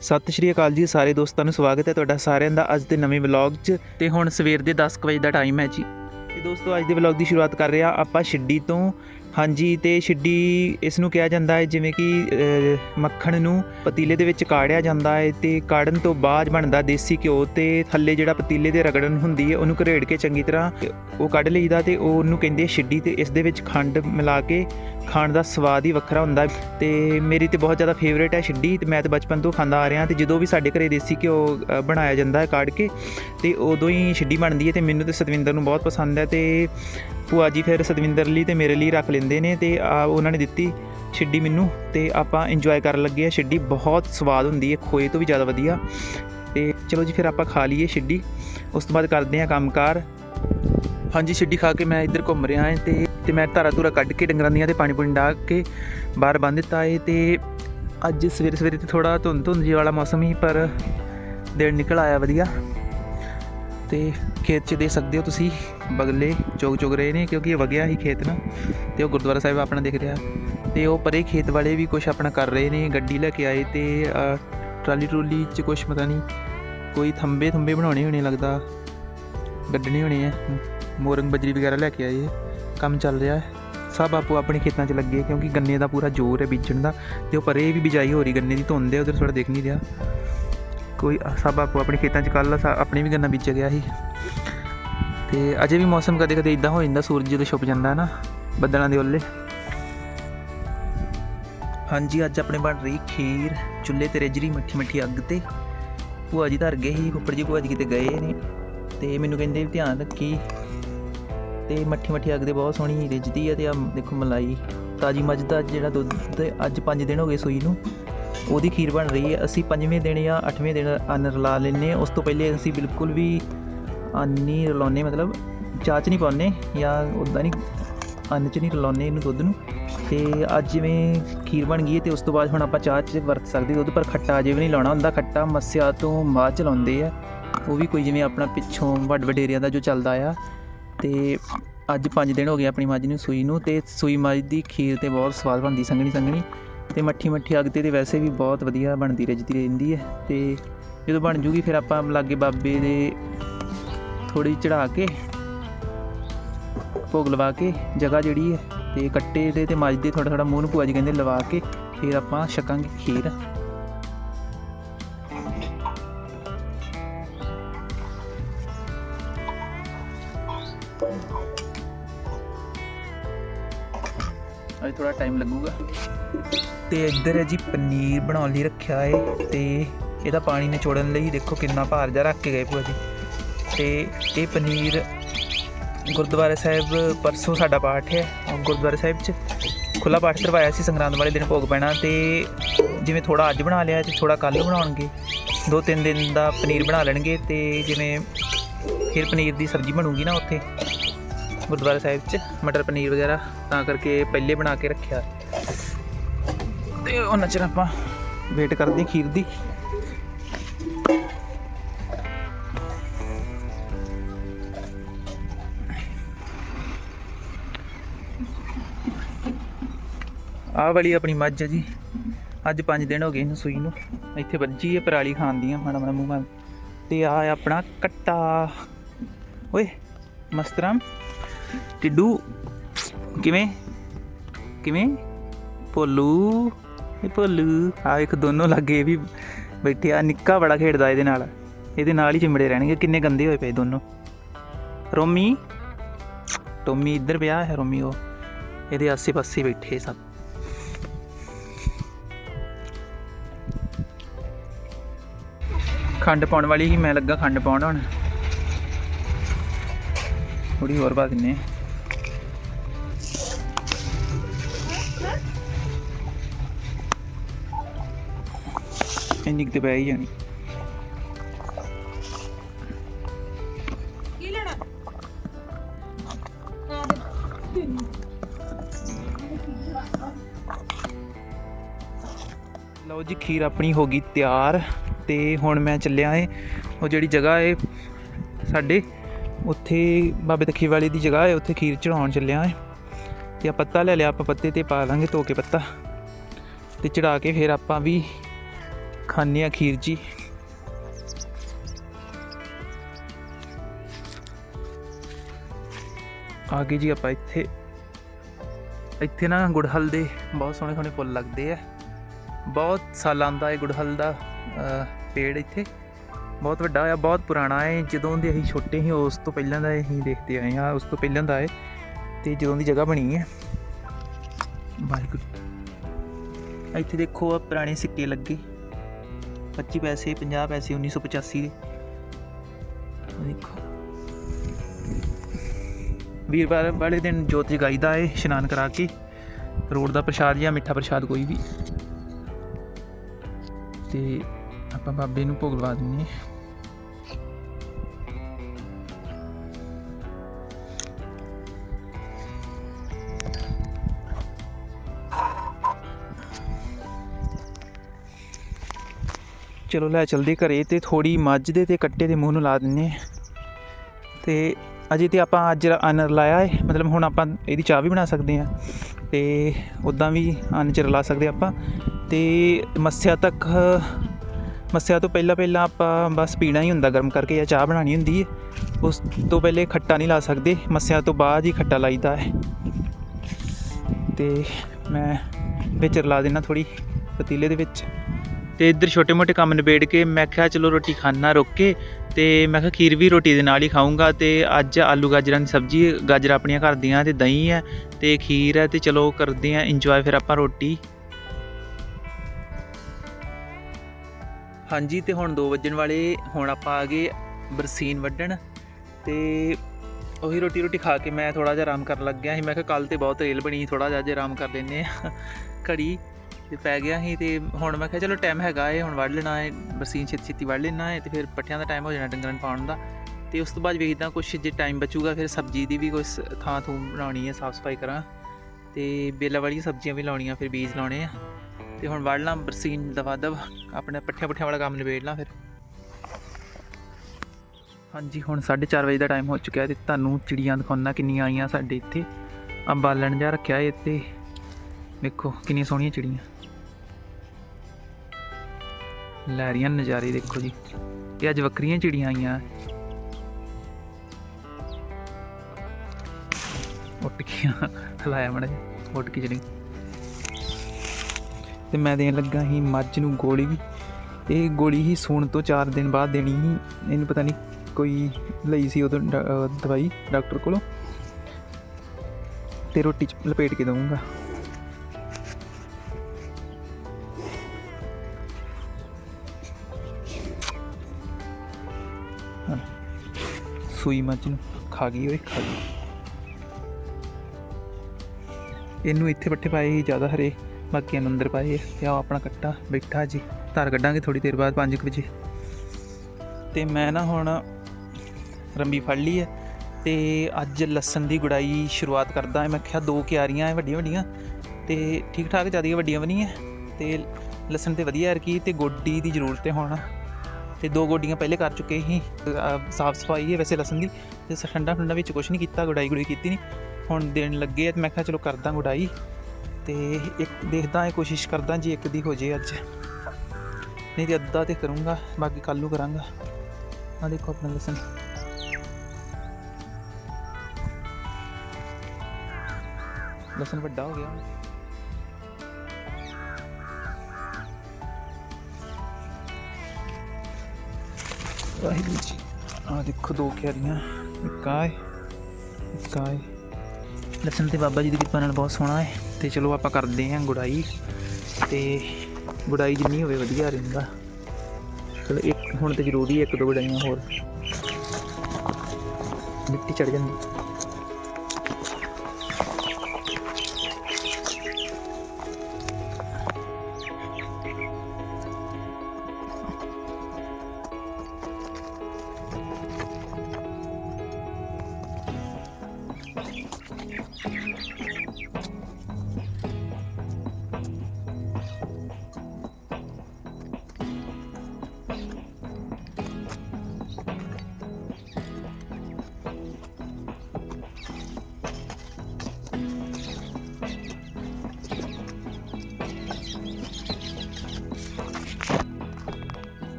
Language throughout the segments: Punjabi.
ਸਤਿ ਸ਼੍ਰੀ ਅਕਾਲ ਜੀ ਸਾਰੇ ਦੋਸਤਾਂ ਨੂੰ ਸਵਾਗਤ ਹੈ ਤੁਹਾਡਾ ਸਾਰਿਆਂ ਦਾ ਅੱਜ ਦੇ ਨਵੇਂ ਵਲੌਗ 'ਚ ਤੇ ਹੁਣ ਸਵੇਰ ਦੇ 10 ਕੁ ਵਜੇ ਦਾ ਟਾਈਮ ਹੈ ਜੀ। ਤੇ ਦੋਸਤੋ, ਅੱਜ ਦੇ ਵਲੌਗ ਦੀ ਸ਼ੁਰੂਆਤ ਕਰ ਰਹੇ ਆ ਆਪਾਂ ਛਿੱਡੀ ਤੋਂ ਹਾਂਜੀ, ਤੇ ਛਿੱਡੀ ਇਸ ਨੂੰ ਕਿਹਾ ਜਾਂਦਾ ਹੈ ਜਿਵੇਂ ਕਿ ਮੱਖਣ ਨੂੰ ਪਤੀਲੇ ਦੇ ਵਿੱਚ ਕਾੜਿਆ ਜਾਂਦਾ ਹੈ ਤੇ ਕਾੜਨ ਤੋਂ ਬਾਅਦ ਬਣਦਾ ਦੇਸੀ ਘਿਓ ਤੇ ਥੱਲੇ ਜਿਹੜਾ ਪਤੀਲੇ ਦੇ ਰਗੜਨ ਹੁੰਦੀ ਹੈ, ਉਹਨੂੰ ਘਰੇੜ ਕੇ ਚੰਗੀ ਤਰ੍ਹਾਂ ਉਹ ਕੱਢ ਲਈਦਾ ਤੇ ਉਹ ਉਹਨੂੰ ਕਹਿੰਦੇ ਛਿੱਡੀ ਤੇ ਇਸ ਦੇ ਵਿੱਚ ਖੰਡ ਮਿਲਾ ਕੇ ਖਾਣ ਦਾ ਸਵਾਦ ਹੀ ਵੱਖਰਾ ਹੁੰਦਾ ਹੈ। ਤੇ ਮੇਰੀ ਤੇ ਬਹੁਤ ਜ਼ਿਆਦਾ ਫੇਵਰੇਟ ਹੈ ਛਿੱਡੀ, ਤੇ ਮੈਂ ਤੇ ਬਚਪਨ ਤੋਂ ਖਾਂਦਾ ਆ ਰਿਹਾ ਤੇ ਜਦੋਂ ਵੀ ਸਾਡੇ ਘਰੇ ਦੇਸੀ ਘਿਓ ਬਣਾਇਆ ਜਾਂਦਾ ਹੈ ਕਾੜ ਕੇ ਤੇ ਉਦੋਂ ਹੀ ਛਿੱਡੀ ਬਣਦੀ ਹੈ ਤੇ ਮੈਨੂੰ ਤੇ ਸਤਵਿੰਦਰ ਨੂੰ ਬਹੁਤ ਪਸੰਦ ਹੈ ਤੇ ਭੂਆ ਜੀ ਫਿਰ ਸਤਵਿੰਦਰ ਲਈ ਤੇ ਮੇਰੇ ਲਈ ਰੱਖ ਲੈਂਦੇ ਨੇ ਤੇ ਆ ਉਹਨਾਂ ਨੇ ਦਿੱਤੀ ਛਿੱਡੀ ਮੈਨੂੰ ਤੇ ਆਪਾਂ ਇੰਜੋਏ ਕਰਨ ਲੱਗੇ ਆ ਛਿੱਡੀ ਬਹੁਤ ਸਵਾਦ ਹੁੰਦੀ ਹੈ, ਖੋਏ ਤੋਂ ਵੀ ਜ਼ਿਆਦਾ ਵਧੀਆ। ਤੇ ਚਲੋ ਜੀ, ਫਿਰ ਆਪਾਂ ਖਾ ਲਈਏ ਛਿੱਡੀ। ਉਸ ਤੋਂ ਬਾਅਦ ਕਰਦੇ ਆ ਕੰਮਕਾਰ। ਹਾਂਜੀ, ਛਿੱਡੀ ਖਾ ਕੇ ਮੈਂ ਇੱਧਰ ਘੁੰਮ ਰਿਹਾ ਹਾਂ ਤੇ ਤੇ ਮੈਂ ਧਾਰਾ ਧੂਰਾ ਕੱਢ ਕੇ ਡੰਗਰਾਂ ਦੀਆਂ ਤੇ ਪਾਣੀ ਪੂਣੀ ਡਾਹ ਕੇ ਬਾਹਰ ਬੰਨ ਦਿੱਤਾ ਏ ਤੇ ਅੱਜ ਸਵੇਰੇ ਸਵੇਰੇ ਤੇ ਥੋੜਾ ਧੁੰਦ ਧੁੰਦ ਜੀ ਵਾਲਾ ਮੌਸਮ ਹੀ, ਪਰ ਦਿਨ ਨਿਕਲ ਆਇਆ ਵਧੀਆ। ਤੇ ਖੇਤ 'ਚ ਦੇ ਸਕਦੇ ਹੋ ਤੁਸੀਂ, ਬਗਲੇ ਚੋਗ ਚੋਗ ਰਹੇ ਨੇ ਕਿਉਂਕਿ ਇਹ ਵਗਿਆ ਹੀ ਖੇਤ ਨਾ, ਤੇ ਉਹ ਗੁਰਦੁਆਰਾ ਸਾਹਿਬ ਆਪਣਾ ਦਿਖ ਰਿਹਾ। ਤੇ ਉਹ ਪਰੇ ਖੇਤ ਵਾਲੇ ਵੀ ਕੁਝ ਆਪਣਾ ਕਰ ਰਹੇ ਨੇ, ਗੱਡੀ ਲੈ ਕੇ ਆਏ ਤੇ ਟਰਾਲੀ ਟਰੂਲੀ 'ਚ ਕੁਝ ਪਤਾ ਨਹੀਂ ਕੋਈ ਥੰਬੇ ਥੰਬੇ ਬਣਾਉਣੇ ਹੋਣੇ ਲੱਗਦਾ, ਗੱਡਣੇ ਹੋਣੇ ਆ, ਮੋਰੰਗ ਬਜਰੀ ਵਗੈਰਾ ਲੈ ਕੇ ਆਏ ਕੰਮ ਚੱਲ ਰਿਹਾ ਹੈ। ਸਭ ਆਪੋ ਆਪਣੇ ਖੇਤਾਂ 'ਚ ਲੱਗੇ ਕਿਉਂਕਿ ਗੰਨੇ ਦਾ ਪੂਰਾ ਜ਼ੋਰ ਹੈ ਬੀਜਣ ਦਾ, ਤੇ ਉਹ ਪਰੇ ਵੀ ਬਿਜਾਈ ਹੋ ਰਹੀ, ਗੰਨੇ ਦੀ ਧੁੰਦ ਹੈ, ਉਧਰ ਥੋੜਾ ਦੇਖ ਨਹੀਂ ਰਿਹਾ। ਕੋਈ ਸਭ ਆਪੋ ਆਪਣੇ ਖੇਤਾਂ 'ਚ ਕੱਲ ਆਪਣੇ ਵੀ ਗੰਨਾ ਬੀਜਿਆ ਗਿਆ ਸੀ। ਤੇ ਅਜੇ ਵੀ ਮੌਸਮ ਕਦੇ ਕਦੇ ਇਦਾਂ ਹੋ ਜਾਂਦਾ, ਸੂਰਜ ਜਦੋਂ ਛੁਪ ਜਾਂਦਾ ਨਾ, ਬੱਦਲਾਂ ਦੇ ਓਲੇ ਹਾਂਜੀ, ਅੱਜ ਆਪਣੇ ਬਣ ਰਹੀ ਖੀਰ, ਚੁੱਲ੍ਹੇ ਤੇ ਰਿੱਝਰੀ ਮੱਠੀ ਮੱਠੀ ਅੱਗ ਤੇ। ਭੂਆ ਜੀ ਧਰ ਗਏ ਸੀ, ਫੁੱਫੜ ਜੀ ਭੂਆ ਜੀ ਕਿਤੇ ਗਏ ਨੇ ਤੇ ਮੈਨੂੰ ਕਹਿੰਦੇ ਵੀ ਧਿਆਨ ਰੱਖੀ। ਤੇ ਮੱਠੀ ਮੱਠੀ ਅੱਗ ਦੇ ਬਹੁਤ ਸੋਹਣੀ ਰਿੱਝਦੀ ਆ ਤੇ ਆ ਦੇਖੋ ਮਲਾਈ, ਤਾਜੀ ਮੱਝ ਦਾ ਜਿਹੜਾ ਦੁੱਧ ਤੇ ਅੱਜ 5 ਦਿਨ ਹੋ ਗਏ ਸੂਈ ਨੂੰ, ਉਹਦੀ ਖੀਰ ਬਣ ਰਹੀ ਹੈ ਅਸੀਂ ਪੰਜਵੇਂ ਦਿਨ ਜਾਂ ਅੱਠਵੇਂ ਦਿਨ ਅੰਨ ਲਾ ਲੈਂਦੇ ਹਾਂ। ਉਸ ਤੋਂ ਪਹਿਲੇ ਅਸੀਂ ਬਿਲਕੁਲ ਵੀ ਅੰਨ ਨਹੀਂ ਰਲਾਉਂਦੇ, ਮਤਲਬ ਚਾਹ 'ਚ ਨਹੀਂ ਪਾਉਂਦੇ ਜਾਂ ਉੱਦਾਂ ਨਹੀਂ, ਅੰਨ 'ਚ ਨਹੀਂ ਰਲਾਉਂਦੇ ਇਹਨੂੰ ਦੁੱਧ ਨੂੰ। ਤੇ ਅੱਜ ਜਿਵੇਂ ਖੀਰ ਬਣ ਗਈ ਹੈ ਤੇ ਉਸ ਤੋਂ ਬਾਅਦ ਹੁਣ ਆਪਾਂ ਚਾਹ 'ਚ ਵਰਤ ਸਕਦੇ ਦੁੱਧ ਪਰ ਖੱਟਾ ਅਜੇ ਵੀ ਨਹੀਂ ਲਾਉਣਾ ਹੁੰਦਾ, ਖੱਟਾ ਮੱਸਿਆ ਤੋਂ ਬਾਅਦ ਚ ਲਾਉਂਦੇ ਆ। ਉਹ ਵੀ ਕੋਈ ਜਿਵੇਂ ਆਪਣਾ ਪਿੱਛੋਂ ਵੱਡ ਵਡੇਰਿਆਂ ਦਾ ਜੋ ਚੱਲਦਾ ਆ। ਤੇ ਅੱਜ 5 ਦਿਨ ਹੋ ਗਏ ਆਪਣੀ ਮੱਝ ਨੂੰ ਸੂਈ ਨੂੰ ਤੇ ਸੂਈ ਮੱਝ ਦੀ ਖੀਰ ਤੇ ਬਹੁਤ ਸਵਾਦ ਬਣਦੀ ਸੰਘਣੀ ਸੰਘਣੀ। ਤੇ ਮੱਠੀ ਮੱਠੀ ਅੱਗ ਤੇ ਤੇ ਵੈਸੇ ਵੀ ਬਹੁਤ ਵਧੀਆ ਬਣਦੀ, ਰਿੱਝਦੀ ਰਹਿੰਦੀ ਹੈ। ਤੇ ਜਦੋਂ ਬਣ ਜੂਗੀ ਫਿਰ ਆਪਾਂ ਲਾਗੇ ਬਾਬੇ ਦੇ ਥੋੜੀ ਚੜਾ ਕੇ, ਭੋਗ ਲਵਾ ਕੇ, ਜਗ੍ਹਾ ਜਿਹੜੀ ਹੈ, ਤੇ ਕੱਟੇ ਦੇ ਤੇ ਮੱਝ ਦੇ ਥੋੜਾ ਥੋੜਾ ਮੂੰਹ ਨੂੰ ਭੂਆ ਜੀ ਕਹਿੰਦੇ ਲਵਾ ਕੇ, ਫਿਰ ਆਪਾਂ ਛਕਾਂਗੇ ਖੀਰ। ਅਜੇ ਥੋੜਾ ਟਾਈਮ ਲੱਗੂਗਾ। ਤੇ ਇੱਧਰ ਹੈ ਜੀ ਪਨੀਰ ਬਣਾਉਣ ਲਈ ਰੱਖਿਆ ਹੈ ਤੇ ਇਹਦਾ ਪਾਣੀ ਨਿਚੋੜਨ ਲਈ ਦੇਖੋ ਕਿੰਨਾ ਭਾਰ ਜਾ ਰੱਖ ਕੇ ਗਏ ਭੂਆ ਜੀ। ਤੇ ਇਹ ਪਨੀਰ ਗੁਰਦੁਆਰਾ ਸਾਹਿਬ ਪਰਸੋਂ ਸਾਡਾ ਪਾਠ ਹੈ ਉਹ ਗੁਰਦੁਆਰਾ ਸਾਹਿਬ 'ਚ ਖੁੱਲਾ ਪਾਠ ਕਰਵਾਇਆ ਸੀ ਸੰਗਰਾਂਦ ਵਾਲੇ ਦਿਨ ਭੋਗ ਪੈਣਾ ਤੇ ਜਿਵੇਂ ਥੋੜਾ ਅੱਜ ਬਣਾ ਲਿਆ ਤੇ ਥੋੜਾ ਕੱਲ ਬਣਾਉਣਗੇ। ਦੋ ਤਿੰਨ ਦਿਨ ਦਾ ਪਨੀਰ ਬਣਾ ਲੈਣਗੇ ਤੇ ਜਿਵੇਂ ਫਿਰ ਪਨੀਰ ਦੀ ਸਬਜ਼ੀ ਬਣੂਗੀ ਨਾ ਉੱਥੇ ਗੁਰਦੁਆਰਾ ਸਾਹਿਬ 'ਚ, ਮਟਰ ਪਨੀਰ ਵਗੈਰਾ ਤਾਂ ਕਰਕੇ ਪਹਿਲੇ ਬਣਾ ਕੇ ਰੱਖਿਆ। ਤੇ ਉਹਨਾਂ ਚਿਰ ਆਪਾਂ ਵੇਟ ਕਰਦੇ ਖੀਰ ਦੀ। ਆਹ ਵਾਲੀ ਆਪਣੀ ਮੱਝ ਹੈ ਜੀ। ਅੱਜ 5 ਦਿਨ ਹੋ ਗਏ ਇਹਨੂੰ ਸੂਈ ਨੂੰ। ਇੱਥੇ ਵੱਜੀ ਹੈ ਪਰਾਲੀ ਖਾਣ ਦੀਆਂ, ਮਾੜਾ ਮਾੜਾ ਮੂੰਹ ਨਾਲ ਤੇ ਆ ਆਪਣਾ ਕੱਟਾ। ਓਏ, ਮਸਤਰਾਮ। ਟਿੱਡੂ, ਕਿਵੇਂ? ਕਿਵੇਂ? ਭੋਲੂ ਇਹ ਭੋਲੂ। ਆ ਇੱਕ ਦੋਨੋਂ ਲੱਗੇ ਵੀ ਬੈਠੇ ਆ। ਨਿੱਕਾ ਬੜਾ ਖੇਡਦਾ ਇਹਦੇ ਨਾਲ। ਇਹਦੇ ਨਾਲ ਹੀ ਚਿਮੜੇ ਰਹਿਣਗੇ। ਕਿੰਨੇ ਗੰਦੇ ਹੋਏ ਪਏ ਦੋਨੋਂ। ਰੋਮੀ? ਟੋਮੀ ਇੱਧਰ ਪਿਆ ਹੈ, ਰੋਮੀ ਉਹ। ਇਹਦੇ ਆਸੇ ਪਾਸੇ ਬੈਠੇ ਸਭ। ਖੰਡ ਪਾਉਣ ਵਾਲੀ ਹੀ ਮੈਂ ਲੱਗਾ ਖੰਡ ਪਾਉਣ ਹੁਣ। ਥੋੜੀ ਹੋਰ ਪਾ ਦਿੰਨੇ। ਇੰਨੀ ਕੁ ਤੇ ਪੈ ਹੀ ਜਾਣੀ। ਕੀ ਲੈਣਾ? ਲਓ ਜੀ ਖੀਰ ਆਪਣੀ ਹੋ ਗਈ ਤਿਆਰ। ਤੇ ਹੁਣ ਮੈਂ ਚੱਲਿਆ ਏ। ਉਹ ਜਿਹੜੀ ਜਗ੍ਹਾ ਏ, ਸਾਡੇ ਉੱਥੇ ਬਾਬੇ ਤਖੀ ਵਾਲੀ ਦੀ ਜਗ੍ਹਾ ਏ, ਉੱਥੇ ਖੀਰ ਚੜਾਉਣ ਚੱਲਿਆ ਏ। ਤੇ ਆ ਪੱਤਾ ਲੈ ਲਿਆ, ਆਪਾਂ ਪੱਤੇ ਤੇ ਪਾ ਲਾਂਗੇ ਧੋ ਕੇ ਪੱਤਾ। ਤੇ ਚੜਾ ਕੇ ਫਿਰ ਆਪਾਂ ਵੀ ਖਾਂਦੇ ਆ ਖੀਰ ਜੀ। ਆ ਗਏ ਜੀ ਆਪਾਂ ਇੱਥੇ। ਇੱਥੇ ਨਾ ਗੁੜਹਲ ਦੇ ਬਹੁਤ ਸੋਹਣੇ ਸੋਹਣੇ ਫੁੱਲ ਲੱਗਦੇ ਆ। ਬਹੁਤ ਸਾਲਾਂ ਦਾ ਇਹ ਗੁੜਹਲ ਦਾ ਪੇੜ ਇੱਥੇ। ਬਹੁਤ ਵੱਡਾ ਆ ਬਹੁਤ ਪੁਰਾਣਾ ਹੈ। ਜਦੋਂ ਦੇ ਅਸੀਂ ਛੋਟੇ ਸੀ, ਉਸ ਤੋਂ ਪਹਿਲਾਂ ਦਾ ਅਸੀਂ ਦੇਖਦੇ ਆਏ ਹਾਂ, ਉਸ ਤੋਂ ਪਹਿਲਾਂ ਦਾ ਹੈ। ਤੇ ਜਦੋਂ ਦੀ ਜਗ੍ਹਾ ਬਣੀ ਹੈ। ਵਾਹਿਗੁਰੂ। ਇੱਥੇ ਦੇਖੋ ਆ ਪੁਰਾਣੇ ਸਿੱਕੇ ਲੱਗੇ। 25 ਪੈਸੇ 50 ਪੈਸੇ 1985 ਦੇ। ਆਹ ਦੇਖੋ। ਵੀਰਵਾਰ ਵਾਲੇ ਦਿਨ ਜੋਤ ਜਗਾਈਦਾ ਏ ਇਸ਼ਨਾਨ ਕਰਾ ਕੇ। ਰੋਡ ਦਾ ਪ੍ਰਸ਼ਾਦ ਜਾਂ ਮਿੱਠਾ ਪ੍ਰਸ਼ਾਦ ਕੋਈ ਵੀ। ਤੇ ਆਪਾਂ ਬਾਬੇ ਨੂੰ ਭੋਗ ਲਵਾ ਦਿੰਨੇ ਚਲੋ ਲੈ ਚਲਦੇ ਘਰੇ ਤੇ ਥੋੜੀ ਮੱਝ ਦੇ ਤੇ ਕੱਟੇ ਦੇ ਮੂੰਹ ਨੂੰ ਲਾ ਦਿੰਨੇ ਹਾਂ। ਤੇ ਅਜੇ ਤੇ ਆਪਾਂ ਅੱਜ ਅਨ ਲਾਇਆ ਹੈ ਮਤਲਬ ਹੁਣ ਆਪਾਂ ਇਹਦੀ ਚਾਹ ਵੀ ਬਣਾ ਸਕਦੇ ਹਾਂ। ਤੇ ਉਦਾਂ ਵੀ ਅਨ ਚ ਰਲਾ ਸਕਦੇ ਆਪਾਂ। ਤੇ ਮੱਸਿਆ ਤੱਕ ਮੱਸਿਆ ਤੋਂ ਪਹਿਲਾਂ ਪਹਿਲਾਂ ਆਪਾਂ ਬਸ ਪੀਣਾ ਹੀ ਹੁੰਦਾ, ਗਰਮ ਕਰਕੇ ਜਾਂ ਚਾਹ ਬਣਾਉਣੀ ਹੁੰਦੀ ਹੈ ਉਸ ਤੋਂ ਪਹਿਲੇ ਖੱਟਾ ਨਹੀਂ ਲਾ ਸਕਦੇ, ਮੱਸਿਆ ਤੋਂ ਬਾਅਦ ਹੀ ਖੱਟਾ ਲਾਈਦਾ ਹੈ ਤੇ ਮੈਂ ਵਿੱਚ ਰਲਾ ਦੇਣਾ ਥੋੜੀ ਪਤੀਲੇ ਦੇ ਵਿੱਚ। ਤੇ ਇੱਧਰ ਛੋਟੇ ਮੋਟੇ ਕੰਮ ਨਿਬੇੜ ਕੇ ਮੈਂ ਕਿਹਾ, ਚਲੋ ਰੋਟੀ ਖਾਣਾ ਰੁੱਕ ਕੇ, ਤੇ ਮੈਂ ਕਿਹਾ ਖੀਰ ਵੀ ਰੋਟੀ ਦੇ ਨਾਲ ਹੀ ਖਾਊਂਗਾ। ਤੇ ਅੱਜ ਆਲੂ ਗਾਜਰਾਂ ਦੀ ਸਬਜ਼ੀ, ਗਾਜਰਾਂ ਆਪਣੀਆਂ ਘਰ ਦੀਆਂ ਤੇ ਦਹੀਂ ਹੈ, ਤੇ ਖੀਰ ਹੈ, ਤੇ ਚਲੋ ਕਰਦੇ ਆ ਇੰਜੋਏ ਫਿਰ ਆਪਾਂ ਰੋਟੀ। ਹਾਂਜੀ, ਤੇ ਹੁਣ 2 ਵਜਣ ਵਾਲੇ, ਹੁਣ ਆਪਾਂ ਆ ਗਏ ਬਰਸੀਨ ਵੱਢਣ। ਤੇ ਉਹੀ ਰੋਟੀ ਰੋਟੀ ਖਾ ਕੇ ਮੈਂ ਥੋੜਾ ਜਿਹਾ ਆਰਾਮ ਕਰਨ ਲੱਗ ਗਿਆ ਸੀ। ਮੈਂ ਕਿਹਾ ਕੱਲ ਤੇ ਬਹੁਤ ਰੇਲ ਬਣੀ ਥੋੜਾ ਜਿਹਾ ਜੇ ਆਰਾਮ ਕਰ ਲੈਨੇ ਆ ਘੜੀ ਤੇ ਪੈ ਗਿਆ ਸੀ ਤੇ ਹੁਣ ਮੈਂ ਕਿਹਾ ਚਲੋ ਟਾਈਮ ਹੈਗਾ ਏ, ਹੁਣ ਵੱਢ ਲੈਣਾ ਏ। ਬਰਸੀਨ ਛੇਤੀ ਛੇਤੀ ਵੱਢ ਲੈਣਾ ਏ ਤੇ ਫਿਰ ਪੱਠਿਆਂ ਦਾ ਟਾਈਮ ਹੋ ਜਾਣਾ ਡੰਗਰਾਂ ਨੂੰ ਪਾਉਣ ਦਾ। ਤੇ ਉਸ ਤੋਂ ਬਾਅਦ ਵੇਖਦਾ ਕੁਛ ਜੇ ਟਾਈਮ ਬਚੂਗਾ, ਫਿਰ ਸਬਜ਼ੀ ਦੀ ਵੀ ਕੋਈ ਥਾਂ ਥੂ ਬਣਾਉਣੀ ਹੈ ਸਾਫ਼ ਸਫ਼ਾਈ ਕਰਾਂ। ਤੇ ਬੇਲਾ ਵਾਲੀਆਂ ਸਬਜ਼ੀਆਂ ਵੀ ਲਾਉਣੀਆਂ, ਫਿਰ ਬੀਜ ਲਾਉਣੇ ਆ। ਤੇ ਹੁਣ ਵੜ ਲਾਂ ਬਰਸੀਨ ਦਵਾ ਦਵ ਆਪਣੇ ਪੱਠਿਆਂ ਪੁੱਠਿਆਂ ਵਾਲਾ ਕੰਮ ਨਿਬੇੜ ਲਾਂ ਫਿਰ। ਹਾਂਜੀ, ਹੁਣ 4:30 ਵਜੇ ਦਾ ਟਾਈਮ ਹੋ ਚੁੱਕਿਆ ਤੇ ਤੁਹਾਨੂੰ ਚਿੜੀਆਂ ਦਿਖਾਉਣਾ ਕਿੰਨੀਆਂ ਆਈਆਂ ਸਾਡੇ ਇੱਥੇ। ਆ ਬਾਲਣ ਜਿਹਾ ਰੱਖਿਆ ਏ ਇੱਥੇ ਵੇਖੋ ਕਿੰਨੀਆਂ ਸੋਹਣੀਆਂ ਚਿੜੀਆਂ। ਲੈ ਰਹੀਆਂ ਨਜ਼ਾਰੇ, ਦੇਖੋ ਜੀ। ਇਹ ਅੱਜ ਵੱਖਰੀਆਂ ਚਿੜੀਆਂ ਆਈਆਂ। ਉੱਡ ਗਈਆਂ। ਹਲਾਇਆ ਮੜਾ ਉੱਡ ਕੇ ਚੜੀ ਤੇ ਮੈਂ ਦੇਣ ਲੱਗਾ ਸੀ ਮੱਝ ਨੂੰ ਗੋਲੀ ਵੀ। ਇਹ ਗੋਲੀ ਹੀ ਸੂਣ ਤੋਂ 4 ਦਿਨ ਬਾਅਦ ਦੇਣੀ ਸੀ। ਇਹਨੂੰ ਪਤਾ ਨਹੀਂ ਕੋਈ ਲਈ ਸੀ ਉਦੋਂ ਦਵਾਈ ਡਾਕਟਰ ਕੋਲੋਂ। ਤੇ ਰੋਟੀ ਚ ਲਪੇਟ ਕੇ ਦਊਂਗਾ। ਸੂਈ ਮੱਝ ਨੂੰ ਖਾ ਗਈ ਓਏ, ਖਾ ਗਈ। ਇਹਨੂੰ ਇੱਥੇ ਪੱਠੇ ਪਾਏ ਸੀ ਜ਼ਿਆਦਾ ਹਰੇ। ਬਾਕੀਆਂ ਨੂੰ ਅੰਦਰ ਪਾਏ ਆ। ਤੇ ਆ ਆਪਣਾ ਕੱਟਾ ਬੈਠਾ ਜੀ। ਧਾਰ ਕੱਢਾਂਗੇ ਥੋੜੀ ਦੇਰ ਬਾਅਦ 5 ਵਜੇ। ਤੇ ਮੈਂ ਨਾ ਹੁਣ ਰੰਬੀ ਫੜ ਲਈ ਹੈ ਤੇ ਅੱਜ ਲਸਣ ਦੀ ਗੁੜਾਈ ਸ਼ੁਰੂਆਤ ਕਰਦਾ ਮੈਂ ਕਿਹਾ ਦੋ ਕਿਆਰੀਆਂ ਹੈ ਵੱਡੀਆਂ ਵੱਡੀਆਂ ਤੇ ਠੀਕ ਠਾਕ ਜਿਆਦੀਆਂ ਵੱਡੀਆਂ ਵੀ ਨਹੀਂ ਹੈ। ਤੇ ਲਸਣ ਤੇ ਵਧੀਆ ਕੀ ਤੇ ਗੋਡੀ ਦੀ ਜ਼ਰੂਰਤ ਹੈ ਹੁਣ। ਤੇ ਦੋ ਗੋਡੀਆਂ ਪਹਿਲੇ ਕਰ ਚੁੱਕੇ ਸੀ। ਸਾਫ਼ ਸਫ਼ਾਈ ਹੈ ਵੈਸੇ ਲਸਣ ਦੀ। ਤੇ ਠੰਡਾ ਠੰਡਾ ਵਿੱਚ ਕੁਝ ਨਹੀਂ ਕੀਤਾ, ਗੁੜਾਈ ਗੁੜਾਈ ਕੀਤੀ ਨਹੀਂ। ਹੁਣ ਦੇਣ ਲੱਗੇ ਆ ਤੇ ਮੈਂ ਕਿਹਾ ਚਲੋ ਕਰਦਾ ਗੁੜਾਈ। ਤੇ ਇੱਕ ਦੇਖਦਾ ਹਾਂ ਕੋਸ਼ਿਸ਼ ਕਰਦਾ ਜੇ ਇੱਕ ਦੀ ਹੋ ਜੇ ਅੱਜ। ਨਹੀਂ ਤੇ ਅੱਧਾ ਤੇ ਕਰੂੰਗਾ, ਬਾਕੀ ਕੱਲ੍ਹ ਨੂੰ ਕਰਾਂਗਾ। ਆ ਦੇਖੋ ਆਪਣਾ ਲਸਣ। ਲਸਣ ਵੱਡਾ ਹੋ ਗਿਆ। ਵਾਹਿਗੁਰੂ ਜੀ ਆ ਦੇਖੋ ਦੋ ਕਿਆਰੀਆਂ, ਇੱਕ ਆਏ ਇੱਕ ਆਹ ਲਸਣ ਤੇ ਬਾਬਾ ਜੀ ਦੀ ਕਿਰਪਾ ਨਾਲ ਬਹੁਤ ਸੋਹਣਾ ਹੈ। ਤੇ ਚਲੋ ਆਪਾਂ ਕਰਦੇ ਹਾਂ ਗੁੜਾਈ। ਤੇ ਗੁੜਾਈ ਜਿੰਨੀ ਹੋਵੇ ਵਧੀਆ ਰਹਿੰਦਾ। ਚਲੋ ਇੱਕ ਹੁਣ ਤੇ ਜ਼ਰੂਰੀ ਹੈ ਇੱਕ ਦੋ ਗੁੜਾਈਆਂ ਹੋਰ। ਮਿੱਟੀ ਚੜ ਜਾਂਦੀ।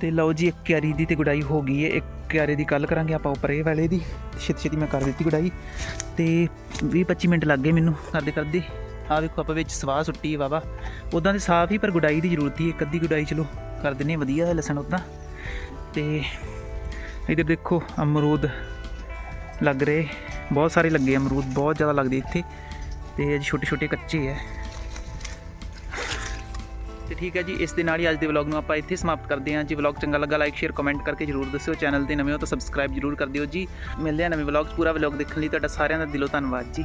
ਤੇ ਲਓ ਜੀ ਇੱਕ ਕਿਆਰੀ ਦੀ ਤੇ ਗੁਡਾਈ ਹੋ ਗਈ ਹੈ ਇੱਕ ਕਿਆਰੇ ਦੀ ਕੱਲ ਕਰਾਂਗੇ ਆਪਾਂ ਉੱਪਰ ਇਹ ਵਾਲੇ ਦੀ। ਛੇਤੀ ਛੇਤੀ ਮੈਂ ਕਰ ਦਿੱਤੀ ਗੁਡਾਈ। ਤੇ 20 25 ਮਿੰਟ ਲੱਗ ਗਏ ਮੈਨੂੰ ਕਰਦੇ ਕਰਦੇ। ਆ ਵੇਖੋ ਆਪਾਂ ਵਿੱਚ ਸਵਾਹ ਸੁੱਟੀ ਹੈ ਵਾਵਾ ਉਦਾਂ ਤੇ ਸਾਫ਼ ਹੀ ਪਰ ਗੁਡਾਈ ਦੀ ਜ਼ਰੂਰਤ ਹੀ ਇੱਕ ਅੱਧੀ ਗੁਡਾਈ ਚਲੋ ਕਰ ਦਿੰਨੇ ਹਾਂ, ਵਧੀਆ ਹੈ ਲਸਣ ਉਦਾਂ ਤੇ ਇਧਰ ਦੇਖੋ ਅਮਰੂਦ ਲੱਗ ਰਹੇ। ਬਹੁਤ ਸਾਰੇ ਲੱਗੇ ਅਮਰੂਦ ਬਹੁਤ ਜ਼ਿਆਦਾ ਲੱਗਦੇ ਇੱਥੇ। ਤੇ ਅਜੇ ਛੋਟੇ ਛੋਟੇ ਕੱਚੇ ਹੈ ਤੇ ਠੀਕ ਹੈ ਜੀ, ਇਸ ਦੇ ਨਾਲ ਹੀ ਅੱਜ ਦੇ ਵਲੌਗ ਨੂੰ ਆਪਾਂ ਇੱਥੇ ਸਮਾਪਤ ਕਰਦੇ ਹਾਂ। ਜੀ ਵਲੌਗ ਚੰਗਾ ਲੱਗਾ ਲਾਈਕ ਸ਼ੇਅਰ ਕਮੈਂਟ ਕਰਕੇ ਜਰੂਰ ਦੱਸਿਓ। ਚੈਨਲ ਤੇ ਨਵੇਂ ਹੋ ਤਾਂ ਸਬਸਕ੍ਰਾਈਬ ਜਰੂਰ ਕਰ ਦਿਓ ਜੀ। ਮਿਲਦੇ ਹਾਂ ਨਵੇਂ ਵਲੌਗ ਪੂਰਾ ਵਲੌਗ ਦੇਖਣ ਲਈ। ਤੁਹਾਡਾ ਸਾਰਿਆਂ ਦਾ ਦਿਲੋਂ ਧੰਨਵਾਦ ਜੀ।